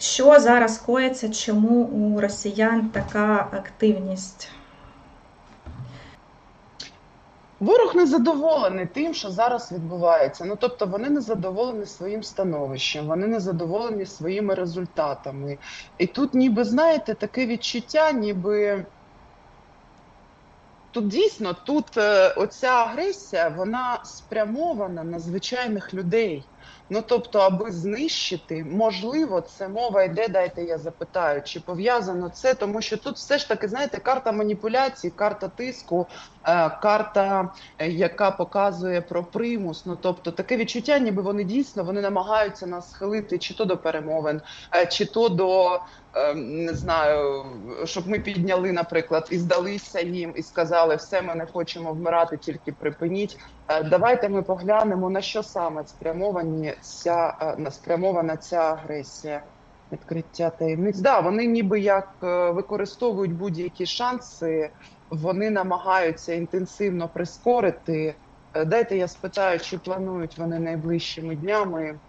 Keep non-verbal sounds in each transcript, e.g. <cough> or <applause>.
Що зараз коїться? Чому у росіян така активність? Ворог не задоволений тим, що зараз відбувається. Ну тобто вони не задоволені своїм становищем, вони не задоволені своїми результатами. І тут, ніби, знаєте, таке відчуття, ніби тут дійсно тут е, оця агресія вона спрямована на звичайних людей. Ну тобто, аби знищити, можливо, це мова йде. Дайте я запитаю, чи пов'язано це, тому що тут все ж таки знаєте, карта маніпуляції, карта тиску, е, карта, е, яка показує про примус. Ну тобто, таке відчуття, ніби вони дійсно вони намагаються нас схилити чи то до перемовин, е, чи то до не знаю, щоб ми підняли, наприклад, і здалися їм, і сказали, все, ми не хочемо вмирати, тільки припиніть. Е, Давайте ми поглянемо на що саме спрямовані ця е, на- спрямована ця агресія. Відкриття таємниць. Да, вони ніби як е, використовують будь-які шанси, вони намагаються інтенсивно прискорити. Дайте я спитаю, чи планують вони найближчими днями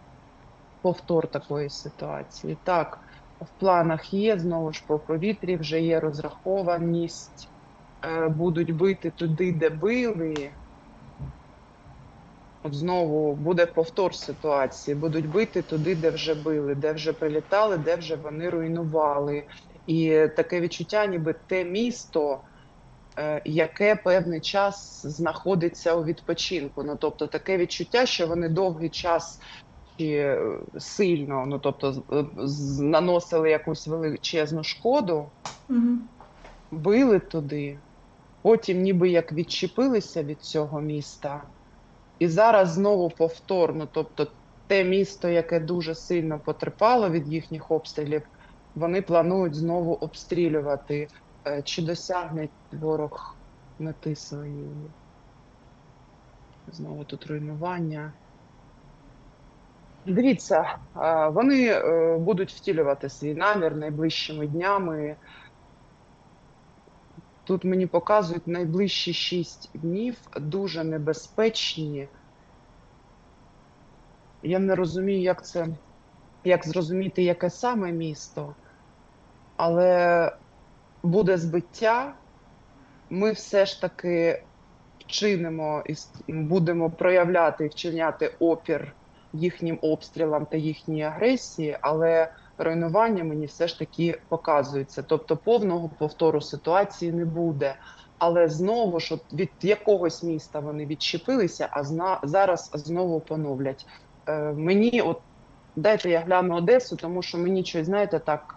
повтор такої ситуації. Так, в планах є знову ж по повітрі, вже є розрахованість. Е, Будуть бити туди, де били. От знову буде повтор ситуації. Будуть бити туди, де вже били, де вже прилітали, де вже вони руйнували. І таке відчуття, ніби те місто, е, яке певний час знаходиться у відпочинку. Ну тобто таке відчуття, що вони довгий час чи е, сильно, ну тобто е, наносили якусь величезну шкоду, Угу. били туди, потім ніби як відчепилися від цього міста, і зараз знову повторно, тобто те місто, яке дуже сильно потерпало від їхніх обстрілів, вони планують знову обстрілювати. Е, Чи досягне ворог мети своєї? Знову тут руйнування. Дивіться, е, вони е, будуть втілювати свій намір найближчими днями. Тут мені показують найближчі шість днів дуже небезпечні. Я не розумію, як це, як зрозуміти, яке саме місто, але буде збиття. Ми все ж таки вчинимо і будемо проявляти і вчиняти опір їхнім обстрілам та їхній агресії, але руйнування мені все ж таки показується. Тобто повного повтору ситуації не буде. Але знову ж від якогось міста вони відчепилися, а зна зараз знову поновлять. Е, мені от дайте я гляну Одесу, тому що мені щось, знаєте, так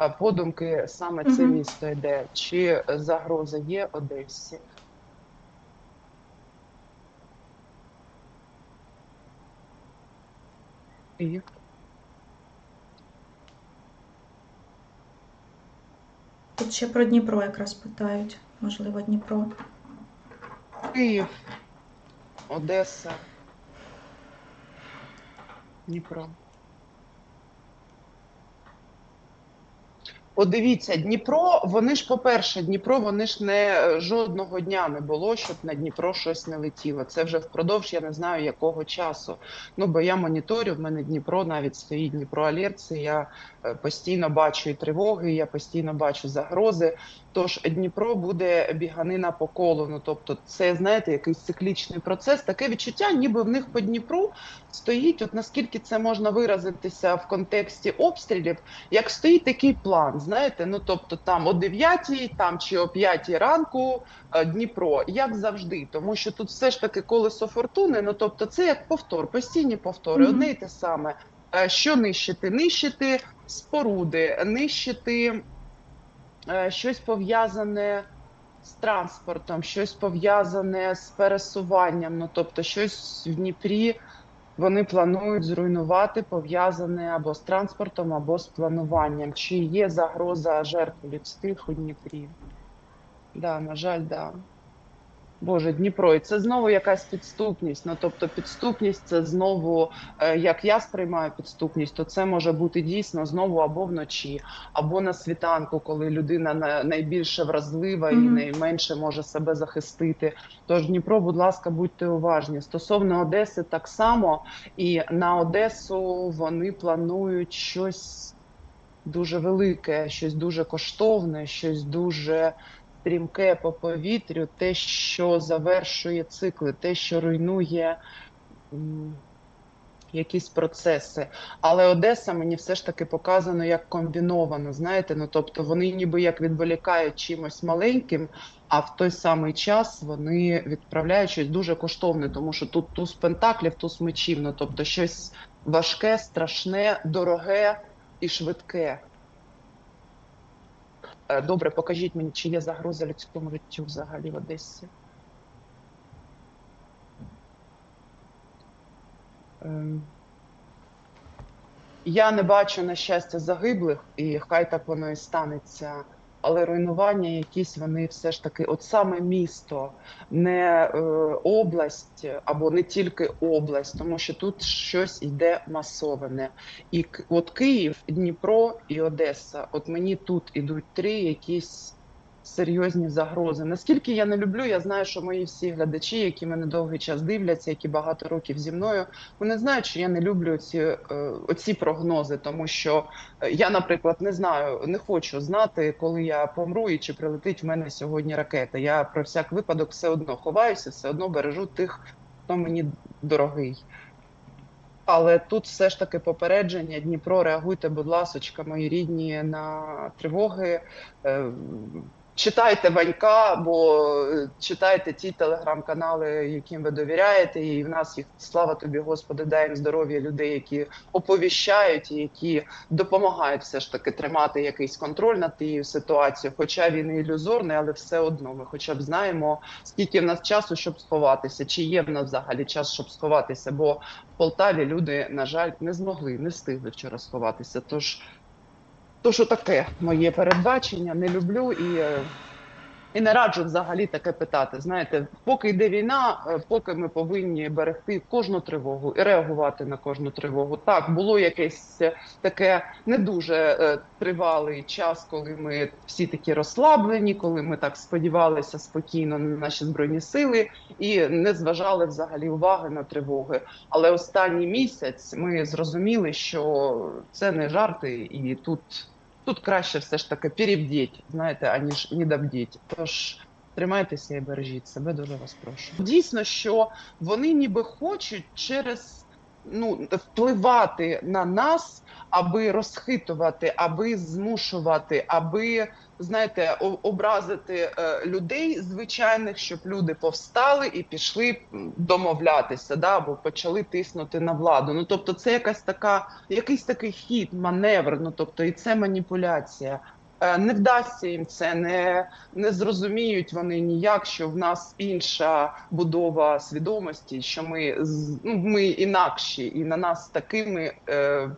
е, подумки саме це місто йде. Чи загроза є Одесі? І Тут ще про Дніпро якраз питають. Можливо, Дніпро. Київ, Одеса, Дніпро. От дивіться, Дніпро, вони ж, по-перше, Дніпро, вони ж не е, жодного дня не було, щоб на Дніпро щось не летіло. Це вже впродовж я не знаю якого часу. Ну, бо я моніторю, в мене Дніпро навіть стоїть Дніпро Алерці, я е, постійно бачу і тривоги, я постійно бачу загрози. Тож Дніпро буде біганина по колу. Ну тобто, це знаєте, якийсь циклічний процес. Таке відчуття, ніби в них по Дніпру стоїть. От наскільки це можна виразитися в контексті обстрілів, як стоїть такий план, знаєте, ну тобто там о 9 там чи о 5 ранку е, Дніпро, як завжди, тому що тут все ж таки колесо фортуни. Ну тобто, це як повтор, постійні повтори, Мгм. одне й те саме. Е, Що нищити? Нищити споруди, нищити щось пов'язане з транспортом, щось пов'язане з пересуванням. Ну тобто, щось в Дніпрі вони планують зруйнувати пов'язане або з транспортом, або з плануванням. Чи є загроза жертв людських у Дніпрі? Да, на жаль, да. Боже, Дніпро, і це знову якась підступність. Ну тобто, підступність це знову, е, як я сприймаю підступність, то це може бути дійсно знову або вночі, або на світанку, коли людина найбільше вразлива і найменше може себе захистити. Тож Дніпро, будь ласка, будьте уважні. Стосовно Одеси, так само і на Одесу вони планують щось дуже велике, щось дуже коштовне, щось дуже стрімке по повітрю, те, що завершує цикли, те, що руйнує якісь процеси. Але Одеса мені все ж таки показано як комбіновано. Знаєте, ну тобто вони ніби як відволікають чимось маленьким, а в той самий час вони відправляють щось дуже коштовне, тому що тут туз пентаклів, туз мечів, ну тобто щось важке, страшне, дороге і швидке. Е, Добре, покажіть мені, чи є загроза людському життю взагалі в Одесі. Ем, Я не бачу, на щастя, загиблих, і хай так воно і станеться. Але руйнування якісь вони все ж таки, от саме місто, не е, область або не тільки область, тому що тут щось йде масоване. І от Київ, Дніпро і Одеса. От мені тут ідуть три якісь серйозні загрози. Наскільки я не люблю, я знаю, що мої всі глядачі, які мене довгий час дивляться, які багато років зі мною, вони знають, що я не люблю ці е, оці прогнози, тому що е, я, наприклад, не знаю, не хочу знати, коли я помру і чи прилетить в мене сьогодні ракета. Я про всяк випадок все одно ховаюся, все одно бережу тих, хто мені дорогий. Але тут все ж таки попередження. Дніпро, реагуйте, будь ласочка, мої рідні, на тривоги. Читайте Ванька, бо е, читайте ті телеграм-канали, яким ви довіряєте, і в нас їх слава тобі, Господи, дай їм здоров'я людей, які оповіщають і які допомагають все ж таки тримати якийсь контроль над тією ситуацією. Хоча він і ілюзорний, але все одно ми хоча б знаємо, скільки в нас часу, щоб сховатися, чи є в нас взагалі час, щоб сховатися. Бо в Полтаві люди, на жаль, не змогли, не встигли вчора сховатися. Тож то, що таке моє передбачення, не люблю і, е, і не раджу взагалі таке питати. Знаєте, поки йде війна, е, поки ми повинні берегти кожну тривогу і реагувати на кожну тривогу. Так, було якесь е, таке не дуже тривалий час, коли ми всі такі розслаблені, коли ми так сподівалися спокійно на наші збройні сили і не зважали взагалі уваги на тривоги. Але останній місяць ми зрозуміли, що це не жарти, і тут, тут краще все ж таки перебдіть, знаєте, аніж недобдіть. Тож тримайтеся і бережіть себе, дуже вас прошу. Дійсно, що вони ніби хочуть через ну, впливати на нас, аби розхитувати, аби змушувати, аби знаєте, образити е, людей звичайних, щоб люди повстали і пішли домовлятися, да, або почали тиснути на владу. Ну тобто, це якась така, якийсь такий хід, маневр. Ну тобто, і це маніпуляція. Е, Не вдасться їм це, не, не зрозуміють вони ніяк, що в нас інша будова свідомості, що ми ну, ми інакші, і на нас такими е,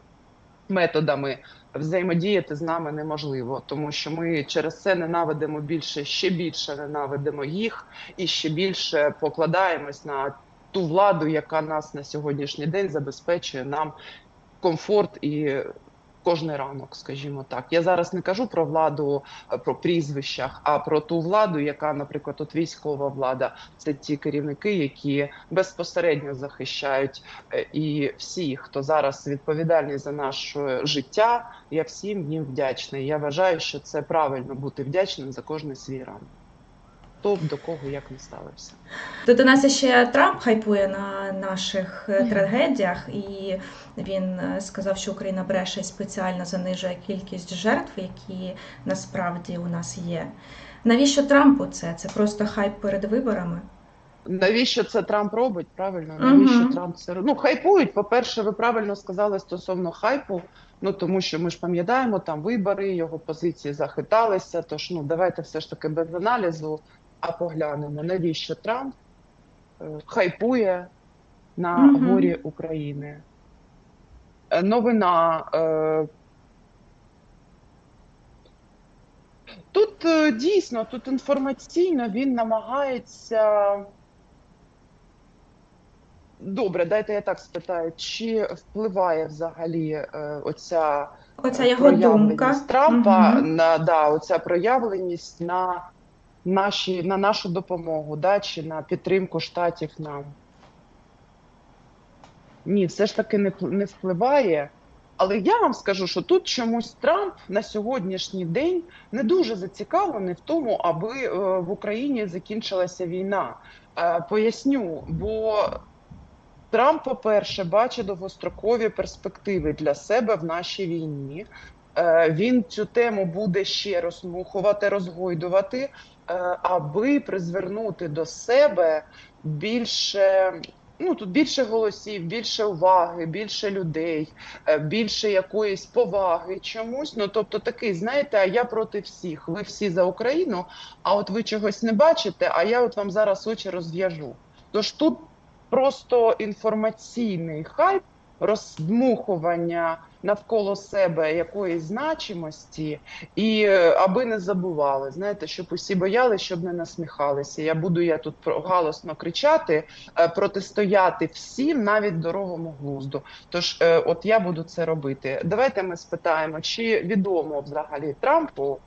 методами взаємодіяти з нами неможливо, тому що ми через це ненавидимо більше, ще більше ненавидимо їх і ще більше покладаємось на ту владу, яка нас на сьогоднішній день забезпечує нам комфорт і. Кожний ранок, скажімо так. Я зараз не кажу про владу е, про прізвищах, а про ту владу, яка, наприклад, от військова влада, це ті керівники, які безпосередньо захищають е, і всі, хто зараз відповідальний за наше життя, я всім їм вдячний. Я вважаю, що це правильно бути вдячним за кожний свій ранок. Хто б до кого як не ставився. Тут у нас ще Трамп хайпує на наших е, трагедіях, і він е, сказав, що Україна бреше і спеціально занижує кількість жертв, які насправді у нас є. Навіщо Трампу це? Це просто хайп перед виборами. Навіщо це Трамп робить? Правильно, навіщо Мгм. Трамп це робить? Ну, хайпують. По-перше, ви правильно сказали стосовно хайпу. Ну тому що ми ж пам'ятаємо там вибори, його позиції захиталися. Тож ну давайте все ж таки без аналізу, а поглянемо, навіщо Трамп е, хайпує на Мгм. горі України. Е, Новина. Е, Тут дійсно, тут інформаційно він намагається. Добре, дайте я так спитаю, чи впливає взагалі е, оця Оця його думка. Трампа Мгм. на да, оця проявленість на наші на нашу допомогу, да, чи на підтримку штатів нам? Ні, все ж таки не, не впливає. Але я вам скажу, що тут чомусь Трамп на сьогоднішній день не дуже зацікавлений в тому, аби е, в Україні закінчилася війна. Е, Поясню, бо Трамп, по-перше, бачить довгострокові перспективи для себе в нашій війні. Е, Він цю тему буде ще розмухувати, розгойдувати, аби призвернути до себе більше. Ну тут більше голосів, більше уваги, більше людей, е, більше якоїсь поваги чомусь. Ну тобто такий, знаєте, а я проти всіх. Ви всі за Україну, а от ви чогось не бачите, а я от вам зараз очі розв'яжу. Тож тут просто інформаційний хайп, роздмухування навколо себе якоїсь значимості, і е, аби не забували, знаєте, щоб усі боялися, щоб не насміхалися. Я буду я тут галосно кричати, е, протистояти всім, навіть здоровому глузду. Тож, е, от я буду це робити. Давайте ми спитаємо, чи відомо взагалі Трампу.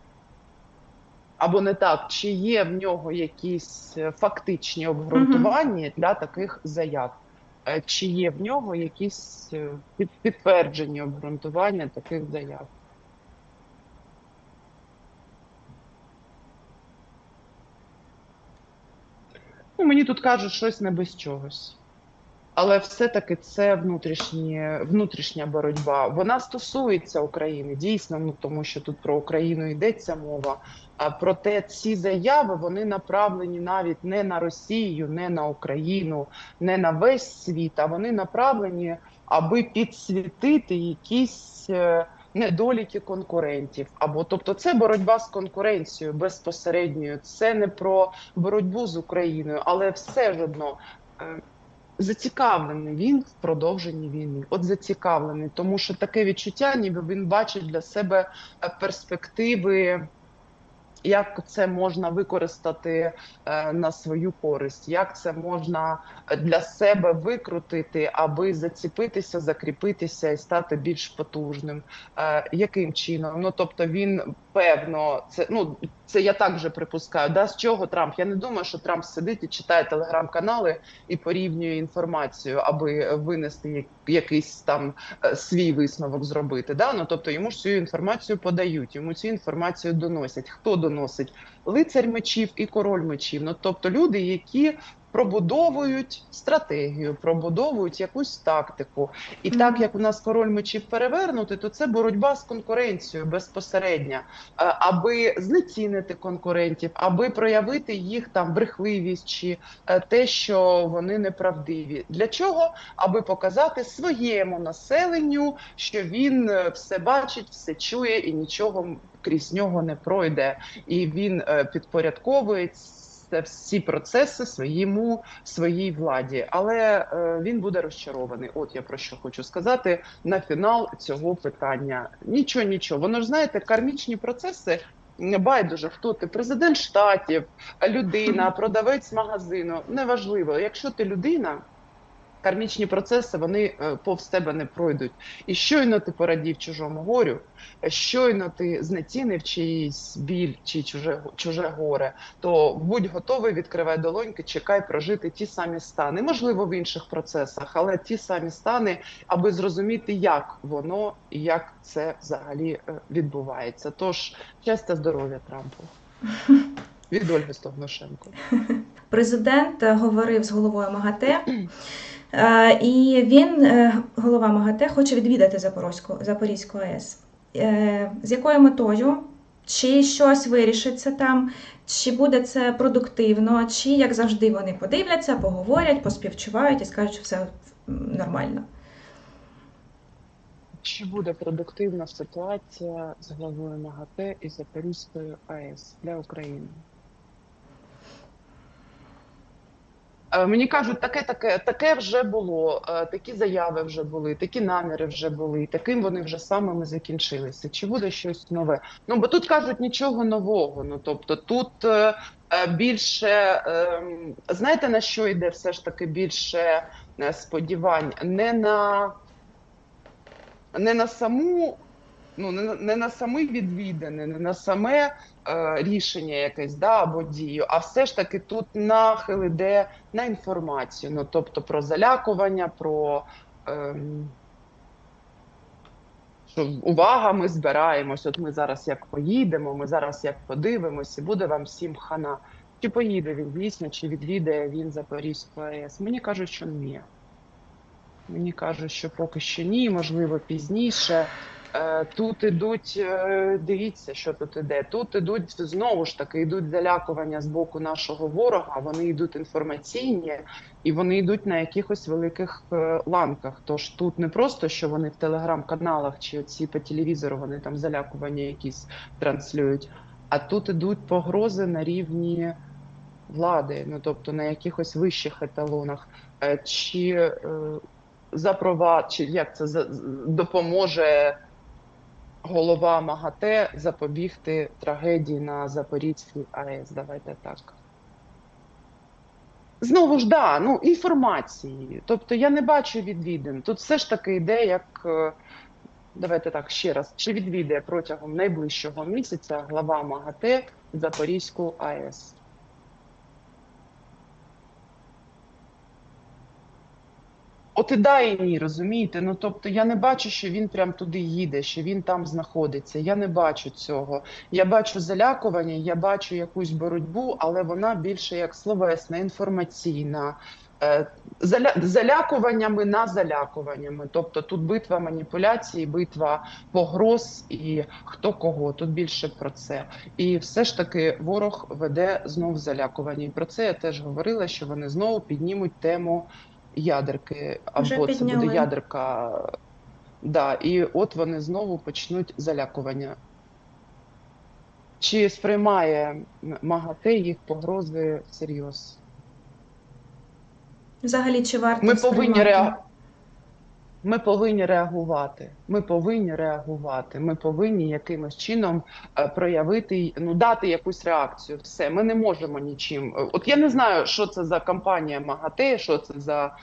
Або не так, чи є в нього якісь фактичні обґрунтування для таких заяв? Е, Чи є в нього якісь е, підтверджені обґрунтування таких заяв? Ну, мені тут кажуть щось не без чогось. Але все-таки це внутрішнє, внутрішня боротьба. Вона стосується України, дійсно, ну тому що тут про Україну йдеться мова. А проте ці заяви вони направлені навіть не на Росію, не на Україну, не на весь світ, а вони направлені, аби підсвітити якісь е, недоліки конкурентів. Або тобто, це боротьба з конкуренцією безпосередньою. Це не про боротьбу з Україною, але все ж одно. Зацікавлений він в продовженні війни. От зацікавлений, тому що таке відчуття, ніби він бачить для себе е, перспективи, як це можна використати е, на свою користь, як це можна для себе викрутити, аби заціпитися, закріпитися і стати більш потужним. Е, яким чином? Ну тобто він певно, це ну це я так вже припускаю. Да, з чого Трамп? Я не думаю, що Трамп сидить і читає телеграм-канали і порівнює інформацію, аби винести якийсь там е, свій висновок зробити. Да? Ну тобто йому ж цю інформацію подають, йому цю інформацію доносять. Хто доносить? Лицар мечів і король мечів. Ну тобто люди, які пробудовують стратегію, пробудовують якусь тактику. І так як у нас король мечів перевернутий, то це боротьба з конкуренцією безпосередня, е, аби знецінити конкурентів, аби проявити їх там брехливість чи е, те, що вони неправдиві. Для чого? Аби показати своєму населенню, що він е, все бачить, все чує і нічого крізь нього не пройде, і він підпорядковує це всі процеси своєму своїй владі, але е, він буде розчарований. От я про що хочу сказати на фінал цього питання. Нічого, нічого. Воно ж знаєте, кармічні процеси. Байдуже, хто ти президент штатів, людина, <laughs> продавець магазину. Неважливо, якщо ти людина, кармічні процеси вони е, повз тебе не пройдуть. І щойно ти порадів чужому горю, щойно ти знецінив чиїсь біль чи чуже, чуже горе, то будь готовий, відкривай долоньки, чекай прожити ті самі стани. Можливо, в інших процесах, але ті самі стани, аби зрозуміти, як воно і як це взагалі е, відбувається. Тож щастя, здоров'я Трампу. <laughs> Від Ольги Стогношенко. <laughs> Президент е, говорив з головою МАГАТЕ, е, і він, е, голова МАГАТЕ, хоче відвідати Запорозьку, Запорізьку АЕС. З якою метою? Чи щось вирішиться там, чи буде це продуктивно, чи як завжди вони подивляться, поговорять, поспівчувають і скажуть, що все нормально. Чи буде продуктивна ситуація з главою МАГАТЕ і Запорізькою АЕС для України? Мені кажуть, таке, таке, таке вже було, е, такі заяви вже були, такі наміри вже були, таким вони вже самими закінчилися. Чи буде щось нове? Ну бо тут кажуть нічого нового. Ну тобто тут е, е, більше е, знаєте на що йде все ж таки більше е, сподівань? Не на не на саму, ну не не на самі відвідини, не на саме е, рішення якесь да, або дію, а все ж таки тут нахил іде на інформацію. Ну тобто про залякування, про. ем, що увага, ми збираємось. От ми зараз як поїдемо, ми зараз як подивимось, і буде вам всім хана. Чи поїде він дійсно, чи відвідає він Запорізьку АЕС? Мені кажуть, що ні. Мені кажуть, що поки що ні, можливо, пізніше. Е, Тут ідуть, е, дивіться, що тут іде. Тут ідуть знову ж таки йдуть залякування з боку нашого ворога. Вони йдуть інформаційні і вони йдуть на якихось великих е, ланках. Тож тут не просто що вони в телеграм-каналах чи ці по телевізору вони там залякування якісь транслюють, а тут ідуть погрози на рівні влади, ну тобто на якихось вищих еталонах. Чи запровад, чи як це за- допоможе голова МАГАТЕ запобігти трагедії на Запорізькій АЕС? Давайте так. Знову ж да, ну інформації. Тобто я не бачу відвідин. Тут все ж таки йде як. е, Давайте так ще раз. Чи відвідає протягом найближчого місяця глава МАГАТЕ Запорізьку АЕС? От і да, і ні, розумієте? Ну тобто я не бачу, що він прям туди їде, що він там знаходиться. Я не бачу цього. Я бачу залякування, я бачу якусь боротьбу, але вона більше як словесна, інформаційна. Е, Заля... залякуваннями на залякуваннями. Тобто тут битва маніпуляцій, битва погроз і хто кого. Тут більше про це. І все ж таки ворог веде знов залякування. І про це я теж говорила, що вони знову піднімуть тему ядерки, Вже або це буде ядерка. Да, і от вони знову почнуть залякування. Чи сприймає МАГАТЕ їх погрози всерйоз? Взагалі, чи варто Ми повинні реагувати. Ми повинні реагувати. Ми повинні реагувати. Ми повинні якимось чином е, проявити, ну дати якусь реакцію. Все, ми не можемо нічим. Е, От я не знаю, що це за компанія МАГАТЕ, що це за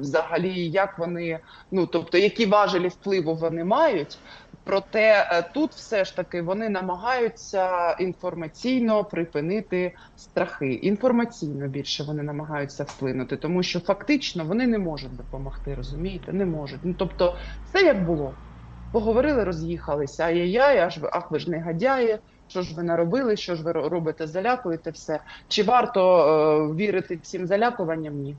взагалі, як вони, ну тобто, які важелі впливу вони мають. Проте е, тут все ж таки вони намагаються інформаційно припинити страхи. Інформаційно більше вони намагаються вплинути, тому що фактично вони не можуть допомогти, розумієте? Не можуть. Ну тобто, все як було. Поговорили, роз'їхалися. Ай-яй-яй, аж ви ах, ви ж негодяї. Що ж ви наробили? Що ж ви робите? Залякуєте все. Чи варто е, вірити цим залякуванням? Ні.